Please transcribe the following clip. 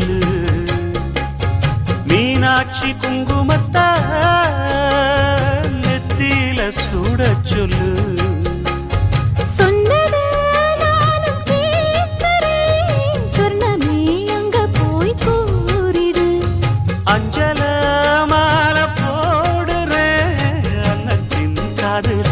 சொல்லு. மீனாட்சி குங்குமத்தா நெத்தியில சூட சொல்லு. அஞ்சல மாலை போடுறேன். அன்னத்தின் காதல்